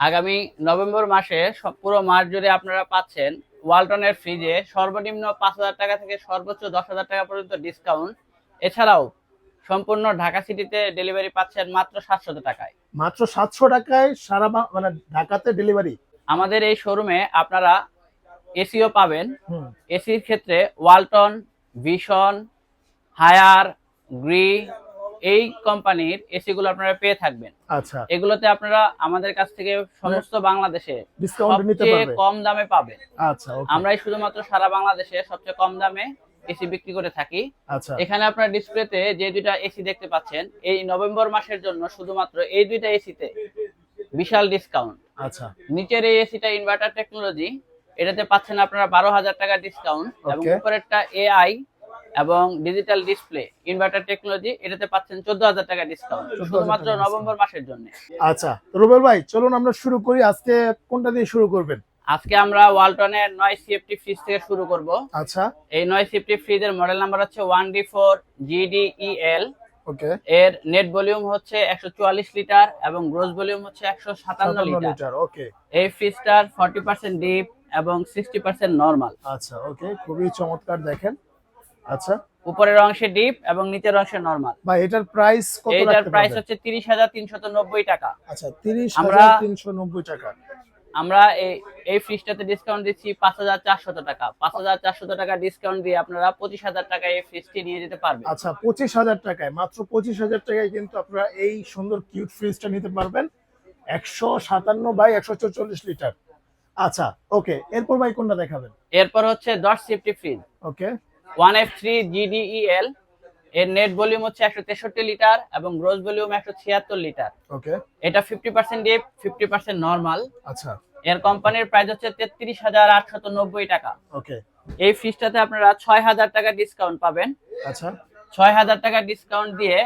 আগামী নভেম্বর মাসে সব পুরো মাস জুড়ে আপনারা পাচ্ছেন ওয়ালটনের ফ্রিজে সর্বনিম্ন পাঁচ হাজার টাকা থেকে সর্বোচ্চ দশ হাজার টাকা পর্যন্ত ডিসকাউন্ট এছাড়াও সম্পূর্ণ ঢাকা সিটিতে ডেলিভারি পাচ্ছেন মাত্র সাতশত টাকায়। মাত্র সাতশো টাকায় সারা মানে ঢাকাতে ডেলিভারি আমাদের এই শোরুমে আপনারা এসিও পাবেন। এসির ক্ষেত্রে ওয়ালটন ভিশন হায়ার গ্রি এই কোম্পানির এসিগুলো আপনারা পেয়ে থাকবেন। আচ্ছা। এগুলোতে আপনারা আমাদের কাছ থেকে সমস্ত বাংলাদেশে ডিসকাউন্ট নিতে সবচেয়ে কম দামে পাবেন। আচ্ছা ওকে। আমরাই শুধুমাত্র সারা বাংলাদেশে সবচেয়ে কম দামে এসি বিক্রি করে থাকি। আচ্ছা। এখানে আপনার ডিসপ্লেতে যে দুইটা এসি দেখতে পাচ্ছেন এই নভেম্বর মাসের জন্য শুধুমাত্র এই দুইটা এসিতে বিশাল ডিসকাউন্ট আচ্ছা। নিচের এই এসিটা ইনভার্টার টেকনোলজি এটাতে পাচ্ছেন আপনারা বারো হাজার টাকা ডিসকাউন্ট এবং. উপরেরটা এআই এবং ডিজিটাল ডিসপ্লে ইনভার্টার টেকনোলজি এটাতে পাচ্ছেন চোদ্দ হাজার টাকা ডিসকাউন্ট শুধুমাত্র নভেম্বর মাসের জন্য। আচ্ছা রুবেল ভাই চলুন আমরা শুরু করি। আজকে কোনটা দিয়ে শুরু করবেন? আজকে আমরা ওয়ালটনের নয় সিএফটি ফ্রিজ থেকে শুরু করব। আচ্ছা। এই নয় সিএফটি ফ্রিজের মডেল নাম্বার হচ্ছে one D four GDEL okay. এর নেট ভলিউম হচ্ছে একশো চুয়াল্লিশ লিটার এবং গ্রোস ভলিউম হচ্ছে একশো সাতান্ন সাতান্ন লিটার। Litre okay. এই ফ্রিজটার ফর্টি পার্সেন্ট ডিপ এবং সিক্সটি পার্সেন্ট নর্মাল আচ্ছা ওকে খুবই চমৎকার দেখেন। আচ্ছা। উপরের অংশে ডিপ এবং নিচের অংশে নর্মাল। ভাই এটার প্রাইস কত রাখতে প্রাইস হচ্ছে তিরিশ হাজার তিনশত নব্বই টাকা। আচ্ছা তিরিশ আমরা- হাজার তিনশো নব্বই টাকা। আমরা এই এই ফ্রিজটাতে ডিসকাউন্ট দিচ্ছি পাঁচ হাজার চারশত টাকা। পাঁচ হাজার চারশত টাকা ডিসকাউন্ট দিয়ে আপনারা পঁচিশ হাজার টাকায় এই ফ্রিজটি নিয়ে যেতে পারবেন। আচ্ছা পঁচিশ হাজার টাকায় মাত্র পঁচিশ হাজার টাকায় কিন্তু আপনারা এই সুন্দর কিউট ফ্রিজটা নিতে পারবেন। একশো সাতান্ন বাই একশো চল্লিশ লিটার। আচ্ছা ওকে এরপর ভাই কোনটা দেখাবেন? এরপর হচ্ছে দশ সিফটি fridge okay one F three GDEL এর নেট ভলিউম হচ্ছে একশো তেষট্টি লিটার এবং গ্রোস ভলিউম একশো ছিয়াত্তর লিটার। ওকে। এটা fifty percent deep fifty percent normal আচ্ছা। এর কোম্পানির প্রাইস হচ্ছে তেত্রিশ হাজার আটশত নব্বই টাকা। ওকে। এই ফ্রিজটাতে আপনারা ছয় হাজার টাকা ডিসকাউন্ট পাবেন। আচ্ছা। ছয় হাজার টাকা ডিসকাউন্ট দিয়ে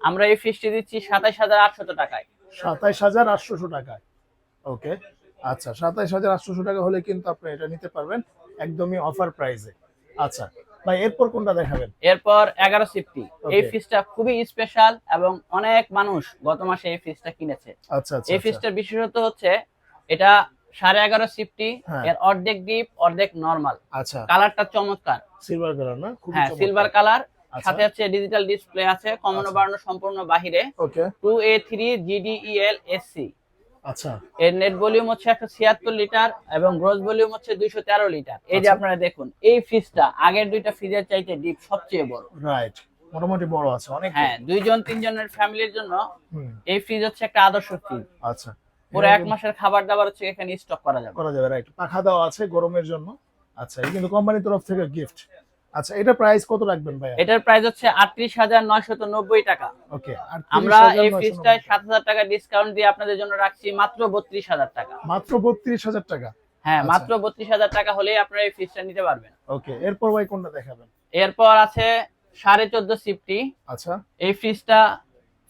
আমরা এই ফ্রিজটি দিচ্ছি সাতাইশ হাজার আটশত টাকায়। সাতাইশ হাজার আটশোশো টাকায়। ওকে। আচ্ছা সাতাইশ হাজার আটশোশো টাকা হলে কিন্তু আপনি এটা নিতে পারবেন একদমই অফার প্রাইসে আচ্ছা। ভাই এরপর কোনটা দেখাবেন? এরপর এগারো সিফটি। এই. ফ্রিজটা খুবই স্পেশাল এবং অনেক মানুষ গত মাসে এই ফ্রিজটা কিনেছে। আচ্ছা আচ্ছা এই আচ্ছা। ফ্রিজটার বিশেষত্ব হচ্ছে এটা সাড়ে এগারো সিফটি হ্যাঁ। এর অর্ধেক ডিপ অর্ধেক নর্মাল আচ্ছা। কালারটা চমৎকার। সিলভার কালার না? হ্যাঁ সিলভার কালার আচ্ছা। সাথে হচ্ছে ডিজিটাল ডিসপ্লে আছে কমন আচ্ছা। বাড়ানো সম্পূর্ণ বাহিরে। Two A three GDEL SC আচ্ছা। এর নেট ভলিউম হচ্ছে একশো ছিয়াত্তর লিটার এবং গ্রোস ভলিউম হচ্ছে দুইশো তেরো লিটার এই যে আচ্ছা। আপনারা দেখুন এই ফ্রিজটা আগের দুইটা ফ্রিজের চাইতে ডিপ সবচেয়ে বড়। রাইট মোটামুটি বড় আছে অনেক হ্যাঁ দুইজন তিনজনের ফ্যামিলির জন্য এই ফ্রিজ হচ্ছে একটা আদর্শ ফ্রিজ আচ্ছা। পুরো এক মাসের খাবার দাবার হচ্ছে এখানে স্টক করা যাবে। করা যাবে রাইট পাখা দেওয়া আছে গরমের জন্য। আচ্ছা এই কিন্তু কোম্পানির তরফ থেকে গিফট আচ্ছা এটা প্রাইস কত রাখবেন ভাই এটার প্রাইস হচ্ছে আটত্রিশ হাজার নয়শত নব্বই টাকা। ওকে আমরা এই ফ্রিজটায় সাত হাজার টাকা ডিসকাউন্ট দিয়ে আপনাদের জন্য রাখছি মাত্র বত্রিশ হাজার টাকা। মাত্র বত্রিশ হাজার টাকা? হ্যাঁ আচ্ছা। মাত্র বত্রিশ হাজার টাকা হলেই আপনারা এই ফ্রিজটা নিতে পারবেন। ওকে এরপর ভাই কোনটা দেখাবেন? এরপর আছে সাড়ে চোদ্দ সিফটি আচ্ছা। এই ফ্রিজটা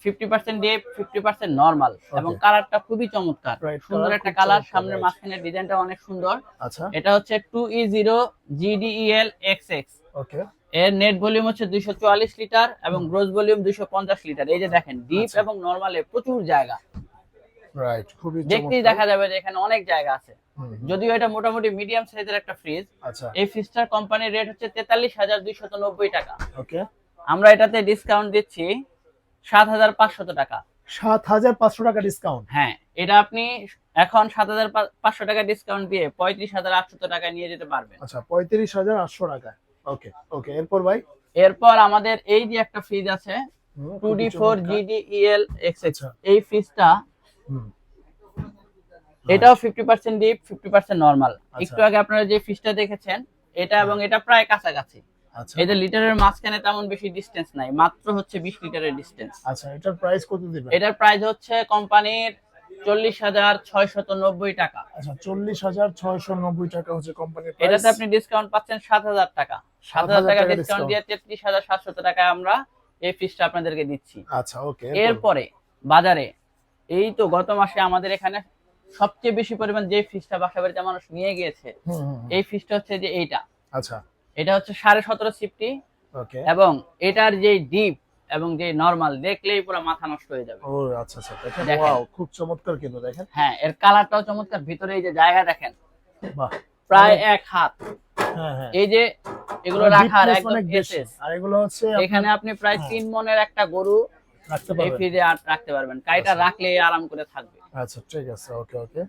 fifty percent deep fifty percent normal এবং কালারটা খুবই চমৎকার। সুন্দর একটা কালার সামনের. মাঝখানের ডিজাইনটা অনেক সুন্দর। আচ্ছা। এটা হচ্ছে two E zero GDEL X X okay. এর নেট ভলিউম হচ্ছে দুইশো চুয়াল্লিশ লিটার এবং গ্রোস ভলিউম দুইশো পঞ্চাশ লিটার। এই যে দেখেন ডিপ আচ্ছা। এবং নর্মালে প্রচুর জায়গা। রাইট খুবই দেখতেই দেখা যাবে যে এখানে অনেক জায়গা আছে। যদিও এটা মোটামুটি মিডিয়াম সাইজের একটা ফ্রিজ আচ্ছা। এই ফ্রিজটার কোম্পানির রেট হচ্ছে তেতাল্লিশ হাজার দুইশত নব্বই টাকা। ওকে। আমরা এটাতে ডিসকাউন্ট দিচ্ছি সাত হাজার পাঁচশত টাকা। সাত হাজার পাঁচশো টাকা ডিসকাউন্ট হ্যাঁ এটা আপনি এখন সাত হাজার পাঁচশো টাকা ডিসকাউন্ট দিয়ে পঁয়ত্রিশ হাজার আটশত টাকা নিয়ে যেতে পারবেন। আচ্ছা পঁয়ত্রিশ হাজার আটশো টাকা ওকে ওকে এরপর ভাই? এরপর আমাদের এই যে একটা ফ্রিজ আছে হুম, টু খুবই ডি ফোর চমৎকার। জিডিইএল এক্স আচ্ছা। এই ফ্রিজটা এটাও fifty percent deep fifty percent normal আচ্ছা। একটু আগে আপনারা যে ফ্রিজটা দেখেছেন এটা এবং এটা প্রায় কাছাকাছি। আচ্ছা। এই যে লিটারের মাঝখানে তেমন বেশি ডিস্টেন্স নাই মাত্র হচ্ছে বিশ লিটারের ডিস্টেন্স আচ্ছা এটার প্রাইস কত দিবেন? এটার প্রাইস হচ্ছে কোম্পানির চল্লিশ হাজার ছয়শত নব্বই টাকা। আচ্ছা চল্লিশ হাজার ছয়শো নব্বই টাকা হচ্ছে কোম্পানির এটাতে আপনি ডিসকাউন্ট পাচ্ছেন সাত হাজার টাকা। সাত হাজার টাকা টাকা ডিসকাউন্ট দিয়ে তেত্রিশ হাজার সাতশত টাকায় আমরা এই ফিসটা আপনাদেরকে দিচ্ছি। আচ্ছা ওকে এরপরে? বাজারে এই তো গত মাসে আমাদের এখানে সবচেয়ে বেশি পরিমাণ যে ফিসটা বাসা বাড়িতে মানুষ নিয়ে গিয়েছে এই ফিসটা হচ্ছে যে এইটা। আচ্ছা। এটা হচ্ছে সাড়ে সতেরো সিফটি এবং এটার যে ডিপ এবং যে নরমাল দেখলেই পুরো মাথা নষ্ট হয়ে যাবে। ও আচ্ছা আচ্ছা। দেখেন। ওয়াও খুব চমৎকার কিন্তু দেখেন। হ্যাঁ এর কালারটাও চমৎকার ভিতরে এই যে জায়গা দেখেন। বাহ। প্রায় এক হাত। হ্যাঁ হ্যাঁ। এই যে এগুলো রাখার একদম আর এগুলো হচ্ছে এখানে আপনি প্রায় হ্যাঁ। তিন মনের একটা গরু রাখতে এই পারবেন। ফ্রিজে রাখতে পারবেন। কাইটা রাখলে আরাম করে থাকবে। আচ্ছা ঠিক আছে ওকে ওকে।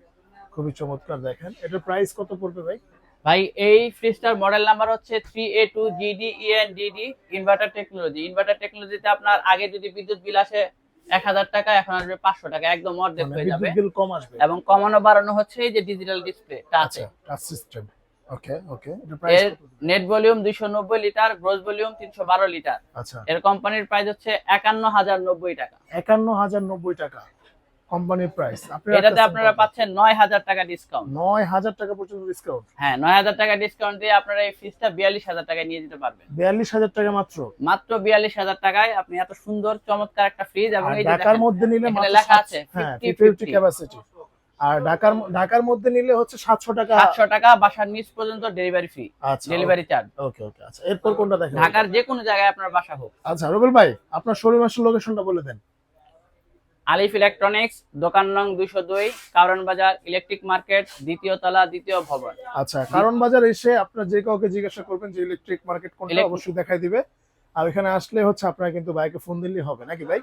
খুবই চমৎকার দেখেন। এটার প্রাইস কত পড়বে ভাই? ভাই এই ফ্রিজটার মডেল নাম্বার হচ্ছে three A two GD EN DD inverter technology inverter টেকনোলজিতে আপনার আগে যদি বিদ্যুৎ বিল আসে এক হাজার টাকা এখন আসবে পাঁচশো টাকা একদম অর্ধেক মানে হয়ে যাবে। কম আসবে। এবং কমানো বাড়ানো হচ্ছে এই যে ডিজিটাল ডিসপ্লেটা আছে আচ্ছা touch system okay net volume litre gross volume litre আচ্ছা। এর কোম্পানির প্রাইস হচ্ছে একান্ন হাজার নব্বই টাকা। একান্ন হাজার নব্বই টাকা। কোম্পানির প্রাইস এটাতে আপনারা পাচ্ছেন নয় হাজার টাকা ডিসকাউন্ট নয় হাজার টাকা পর্যন্ত ডিসকাউন্ট হ্যাঁ নয় হাজার টাকা ডিসকাউন্ট দিয়ে আপনারা এই ফ্রিজটা বিয়াল্লিশ হাজার টাকায় নিয়ে যেতে পারবেন। বিয়াল্লিশ হাজার টাকা মাত্র। মাত্র বিয়াল্লিশ হাজার টাকায় আপনি এত সুন্দর চমৎকার একটা ফ্রিজ এবং এই ঢাকার মধ্যে নিলে লেখা আছে হ্যাঁ 50, ফিফটি ক্যাপাসিটি আর ঢাকার ঢাকার মধ্যে নিলে হচ্ছে সাতশো টাকা। সাতশো টাকা বাসার নিচ পর্যন্ত delivery fee delivery charge okay okay আচ্ছা এরপর কোনটা দেখেন? ঢাকার যে কোনো জায়গায় আপনার বাসা হোক। আচ্ছা রুবেল ভাই আপনার শোরুম আসল লোকেশনটা বলে দেন। আলিফ ইলেকট্রনিক্স দোকান নং দুইশো দুই কারণ বাজার ইলেকট্রিক মার্কেট দ্বিতীয় তলা দ্বিতীয় ভবন। আচ্ছা কারণ বাজার এসে আপনার যে কাউকে জিজ্ঞাসা করবেন যে ইলেকট্রিক মার্কেট কোনটা অবশ্যই দেখাই দিবে। আর এখানে আসলে হচ্ছে আপনারা কিন্তু বাইকে ফোন দিলেই হবে নাকি ভাই?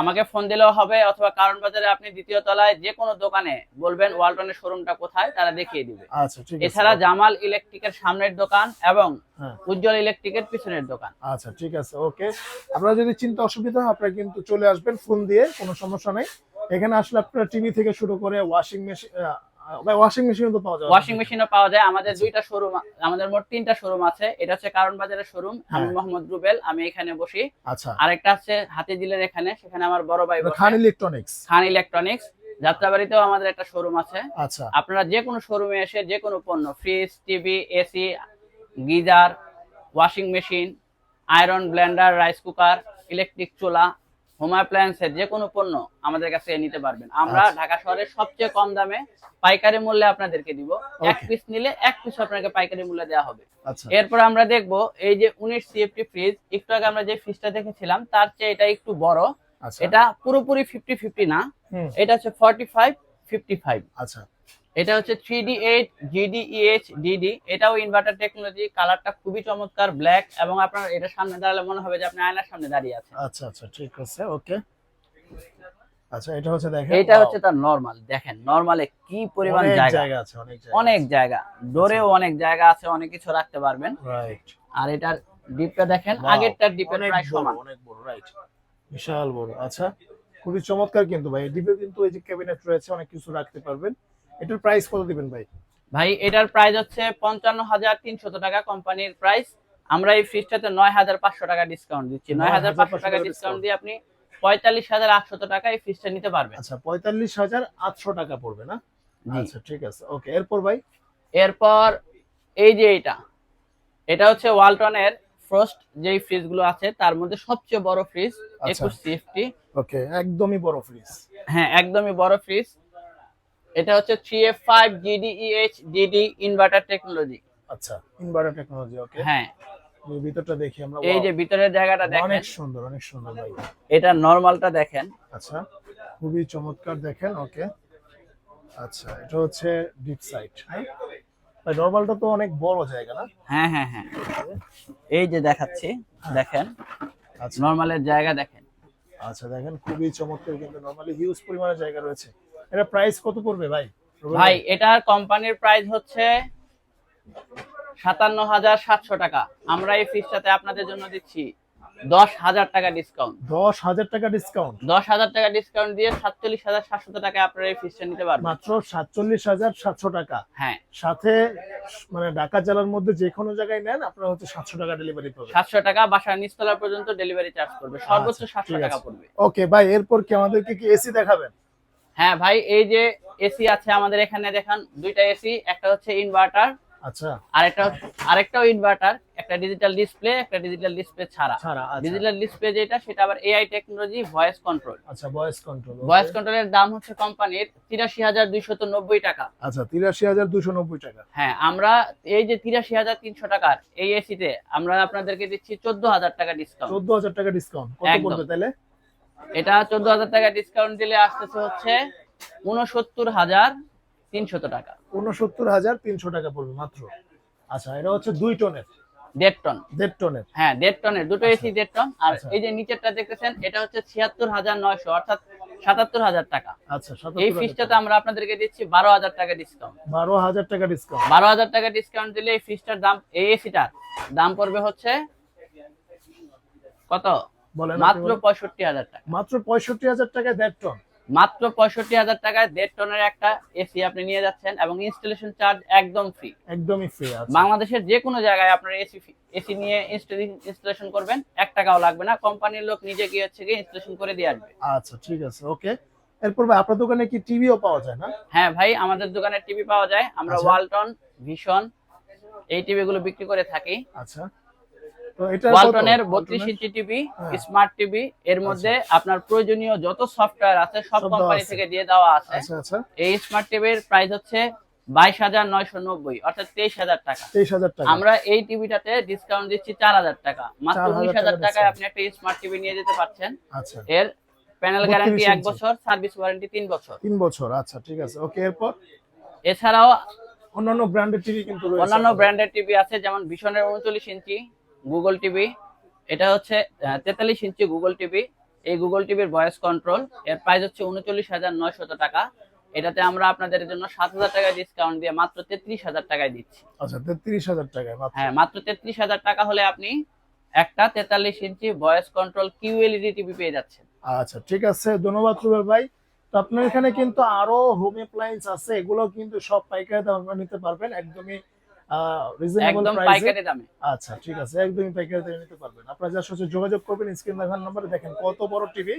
আমাকে ফোন দিলেও হবে অথবা কারণ বাজারে আপনি দ্বিতীয় তলায় যে কোনো দোকানে বলবেন ওয়ালটনের শোরুমটা কোথায় তারা দেখিয়ে দিবে। আচ্ছা ঠিক আছে। এছাড়া জামাল ইলেকট্রিকের সামনের দোকান এবং হ্যাঁ। উজ্জ্বল ইলেকট্রিকের পিছনের দোকান। আচ্ছা ঠিক আছে ওকে। আপনারা যদি চিন্তা অসুবিধা হয় আপনারা কিন্তু চলে আসবেন ফোন দিয়ে কোনো সমস্যা নেই। এখানে আসলে আপনারা টিভি থেকে শুরু করে ওয়াশিং মেশিন ওয়াশিং মেশিনও তো পাওয়া যাবে ওয়াশিং মেশিনও পাওয়া যায়। আমাদের আচ্ছা। দুইটা শোরুম আমাদের মোট তিনটা শোরুম আছে। এটা হচ্ছে কারণ বাজারের শোরুম আমি হ্যাঁ। মোহাম্মদ রুবেল আমি এখানে বসি। আচ্ছা। আরেকটা আছে হাতিঝিলের এখানে সেখানে আমার বড় ভাই। খান ইলেকট্রনিক্স খান ইলেকট্রনিক্স যাত্রাবাড়িতেও আমাদের একটা শোরুম আছে। আচ্ছা। আপনারা যে কোনো শোরুমে এসে যে কোনো পণ্য fridge TV AC geyser washing machine iron blender rice cooker electric চুলা হোম অ্যাপ্লায়েন্সের যে কোনো পণ্য আমাদের কাছে নিতে পারবেন। আমরা আচ্ছা। ঢাকা শহরের সবচেয়ে কম দামে পাইকারি মূল্যে আপনাদেরকে দিব। এক পিস নিলে এক পিস আপনাকে পাইকারি মূল্যে দেওয়া হবে। আচ্ছা। এরপর আমরা দেখব এই যে উনিশ সিএফটি ফ্রিজ একটু আগে আমরা যে ফ্রিজটা দেখেছিলাম তার চেয়ে এটা একটু বড়। আচ্ছা। এটা পুরোপুরি ফিফটি ফিফটি না। এটা হচ্ছে ফর্টি ফাইভ ফিফটি ফাইভ আচ্ছা। এটা হচ্ছে three D eight GDEH DD এটাও ইনভার্টার টেকনোলজি কালারটা খুবই চমৎকার ব্ল্যাক এবং আপনার এটা সামনে দাঁড়ালে মনে হবে যে আপনি আয়নার সামনে দাঁড়িয়ে আছেন। আচ্ছা আচ্ছা ঠিক আছে ওকে। আচ্ছা এটা হচ্ছে দেখেন এটা হচ্ছে তার নরমাল দেখেন নরমালে কি পরিমাণ অনেক জায়গা। আছে অনেক জায়গা অনেক জায়গা ডোরেও অনেক জায়গা আছে অনেক কিছু রাখতে পারবেন। রাইট আর এটার ডিপটা দেখেন আগেরটার ডিপের প্রায় সমান। অনেক বড় রাইট বিশাল বড় আচ্ছা খুবই চমৎকার কিন্তু ভাই ডিপে কিন্তু এই যে ক্যাবিনেট রয়েছে অনেক কিছু রাখতে পারবেন। এটার প্রাইস কত দিবেন ভাই? ভাই এটার প্রাইস হচ্ছে পঞ্চান্ন হাজার তিনশত টাকা কোম্পানির প্রাইস আমরা এই ফ্রিজটাতে নয় হাজার পাঁচশো টাকা ডিসকাউন্ট দিচ্ছি। নয় হাজার পাঁচশো টাকা ডিসকাউন্ট দিয়ে আপনি পঁয়তাল্লিশ হাজার আটশত টাকা এই ফ্রিজটা নিতে পারবেন। আচ্ছা পঁয়তাল্লিশ হাজার আটশো টাকা পড়বে না? আচ্ছা ঠিক আছে। ওকে এরপর ভাই? এরপর এই যে এটা এটা হচ্ছে ওয়ালটনের ফ্রস্ট যেই ফ্রিজগুলো আছে তার মধ্যে সবচেয়ে বড় ফ্রিজ আচ্ছা। একুশ সিএফটি ওকে একদমই বড় ফ্রিজ হ্যাঁ একদমই বড় ফ্রিজ এটা হচ্ছে three F five GDEH DD inverter technology আচ্ছা ইনভার্টার টেকনোলজি ওকে হ্যাঁ। এই ভিতরটা দেখি আমরা এই যে ভিতরের জায়গাটা দেখেন। অনেক সুন্দর অনেক সুন্দর ভাই। এটা নরমালটা দেখেন। আচ্ছা খুবই চমৎকার দেখেন ওকে আচ্ছা এটা হচ্ছে ডিপ সাইড ভাই নরমালটা তো অনেক বড় জায়গা না? হ্যাঁ হ্যাঁ হ্যাঁ। এই যে দেখাচ্ছি দেখেন। আচ্ছা। নর্মালের জায়গা দেখেন। আচ্ছা দেখেন খুবই চমৎকার কিন্তু নরমালি হিউজ পরিমাণে জায়গা রয়েছে। এটা প্রাইস কত পড়বে ভাই? ভাই এটার কোম্পানির প্রাইস হচ্ছে সাতান্ন হাজার সাতশো টাকা। আমরা এই ফিসটাতে আপনাদের জন্য দিচ্ছি দশ হাজার টাকা ডিসকাউন্ট দশ হাজার টাকা ডিসকাউন্ট দশ হাজার টাকা ডিসকাউন্ট দিয়ে সাতচল্লিশ হাজার সাতশো টাকা আপনারা এই ফিসটা নিতে পারবেন। মাত্র সাতচল্লিশ হাজার সাতশো টাকা। হ্যাঁ। সাথে মানে ঢাকা জেলার মধ্যে যে কোনো জায়গায় নেন আপনারা হচ্ছে সাতশো টাকা ডেলিভারি পাবেন। সাতশো টাকা বাসার নিচতলা পর্যন্ত ডেলিভারি চার্জ করবে। সর্বোচ্চ আচ্ছা, সাতশো টাকা পড়বে। ওকে ভাই এরপর কি আমাদেরকে কি এসি দেখাবেন? হ্যাঁ ভাই এই যে এসি আছে আমাদের এখানে দেখেন দুইটা এসি একটা হচ্ছে ইনভার্টার আচ্ছা। আরেকটা আরেকটাও ইনভার্টার একটা ডিজিটাল ডিসপ্লে একটা ডিজিটাল ডিসপ্লে ছাড়া। আচ্ছা। ডিজিটাল ডিসপ্লে যেটা সেটা আবার এআই টেকনোলজি ভয়েস কন্ট্রোল আচ্ছা ভয়েস কন্ট্রোল ভয়েস কন্ট্রোলের দাম হচ্ছে কোম্পানির তিরাশি হাজার দুইশত নব্বই টাকা। আচ্ছা তিরাশি হাজার দুশো নব্বই টাকা। হ্যাঁ আমরা এই যে তিরাশি হাজার তিনশো টাকার এই এসিতে আমরা আপনাদেরকে দিচ্ছি চোদ্দ হাজার টাকা ডিসকাউন্ট চোদ্দ হাজার টাকা ডিসকাউন্ট কত একদম। পড়বে তাহলে? এটা চোদ্দ হাজার টাকা ডিসকাউন্ট দিলে আসতেছে হচ্ছে উনসত্তর হাজার তিনশত টাকা। উনসত্তর হাজার তিনশো টাকা পড়বে মাত্র। আচ্ছা এটা হচ্ছে দুই টনের। দেড় টন। দেড় টনের? হ্যাঁ দেড় টনের দুটো এসি দেড় টন। আর আচ্ছা। এই যে নিচেরটা দেখতেছেন এটা হচ্ছে ছিয়াত্তর হাজার নয়শো অর্থাৎ সাতাত্তর হাজার টাকা। আচ্ছা এই ফিসটাতে আমরা আপনাদেরকে দিচ্ছি বারো হাজার টাকা ডিসকাউন্ট বারো হাজার টাকা ডিসকাউন্ট বারো হাজার টাকা ডিসকাউন্ট দিলে এই ফিসটার দাম এই এসিটার দাম পড়বে হচ্ছে কত? বলেন মাত্র পঁয়ষট্টি হাজার টাকা। মাত্র পঁয়ষট্টি হাজার টাকায় দেড় টন। মাত্র পঁয়ষট্টি হাজার টাকায় দেড় টনের একটা এসি আপনি নিয়ে যাচ্ছেন এবং ইনস্টলেশন চার্জ একদম ফ্রি একদমই ফ্রি বাংলাদেশের যে কোনো জায়গায় আপনার এসি এসি নিয়ে ইনস্টলেশন করবেন এক টাকাও লাগবে না। কোম্পানির লোক নিজে গিয়ে হচ্ছে গিয়ে ইনস্টলেশন করে দিয়ে আসবে। আচ্ছা ঠিক আছে ওকে। এরপর ভাই আপনার দোকানে কি টিভিও পাওয়া যায় না? হ্যাঁ ভাই আমাদের দোকানে টিভি পাওয়া যায়। আমরা আচ্ছা। ওয়ালটন ভিশন এই টিভি গুলো বিক্রি করে থাকি। আচ্ছা। ওয়ালটনের ইঞ্চি টিভি হ্যাঁ। স্মার্ট টিভি এর মধ্যে আপনার প্রয়োজনীয় যত সফটওয়্যার আছে সব কোম্পানি থেকে দিয়ে দেওয়া আছে। আচ্ছা আচ্ছা। এই স্মার্ট টিভির প্রাইস হচ্ছে বাইশ হাজার নয়শো নব্বই অর্থাৎ তেইশ হাজার টাকা। তেইশ হাজার টাকা। আমরা এই টিভিটাতে ডিসকাউন্ট দিচ্ছি চার হাজার টাকা। মাত্র উনিশ হাজার টাকায় আপনি একটা স্মার্ট টিভি নিয়ে যেতে পারছেন। আচ্ছা। এর প্যানেল গ্যারান্টি এক বছর সার্ভিস ওয়ারেন্টি তিন বছর। তিন বছর আচ্ছা ঠিক আছে। ওকে এরপর? এছাড়াও অন্যান্য ব্র্যান্ডের টিভি কিন্তু অন্যান্য ব্র্যান্ডের টিভি আছে যেমন ভীষণের উনচল্লিশ ইঞ্চি গুগল টিভি এটা হচ্ছে তেতাল্লিশ ইঞ্চি গুগল টিভি এই গুগল টিভির ভয়েস কন্ট্রোল এর প্রাইস হচ্ছে উনচল্লিশ হাজার নয়শত টাকা। এটাতে আমরা আপনাদের জন্য সাত হাজার টাকা ডিসকাউন্ট দিয়ে মাত্র তেত্রিশ হাজার টাকায় দিচ্ছি। আচ্ছা তেত্রিশ হাজার টাকায় হ্যাঁ মাত্র তেত্রিশ হাজার টাকা হলে আপনি একটা তেতাল্লিশ ইঞ্চি ভয়েস কন্ট্রোল কিউএলইডি টিভি পেয়ে যাচ্ছেন। আচ্ছা ঠিক আছে ধন্যবাদ রুবেল ভাই। তো আপনার এখানে কিন্তু আরও হোম অ্যাপ্লায়েন্স আছে এগুলো কিন্তু সব পাইকারি দামে আপনারা নিতে পারবেন একদমই রিজনেবল প্রাইসে আচ্ছা ঠিক আছে। একদমই পাইকারি দামে নিতে পারবেন। আপনারা যার সাথে যোগাযোগ করবেন স্ক্রিন দেখার নম্বরে দেখেন কত বড় টিভি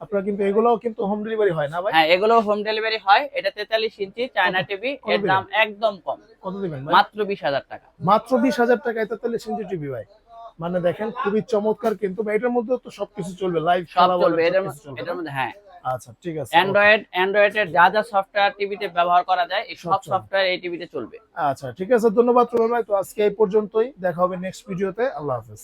আপনারা কিন্তু এগুলোও কিন্তু হোম ডেলিভারি হয় না ভাই? হ্যাঁ এগুলো হোম ডেলিভারি হয়। এটা তেতাল্লিশ ইঞ্চি চায়না টিভি এর দাম একদম কম। কত দিবেন ভাই? মাত্র বিশ হাজার টাকা। মাত্র বিশ হাজার টাকায় তেতাল্লিশ ইঞ্চি টিভি ভাই। মানে দেখেন খুবই চমৎকার কিন্তু। এটার মধ্যে তো সবকিছু চলবে। লাইভ সারা চলবে। এটার মধ্যে হ্যাঁ। আচ্ছা ঠিক আছে অ্যান্ড্রয়েড অ্যান্ড্রয়েডের যা যা সফটওয়্যার টিভিতে ব্যবহার করা যায় এই সব সফটওয়্যার এই টিভিতে চলবে। আচ্ছা ঠিক আছে ধন্যবাদ রুবেল ভাই। তো আজকে এই পর্যন্তই দেখা হবে নেক্সট ভিডিওতে আল্লাহ হাফেজ।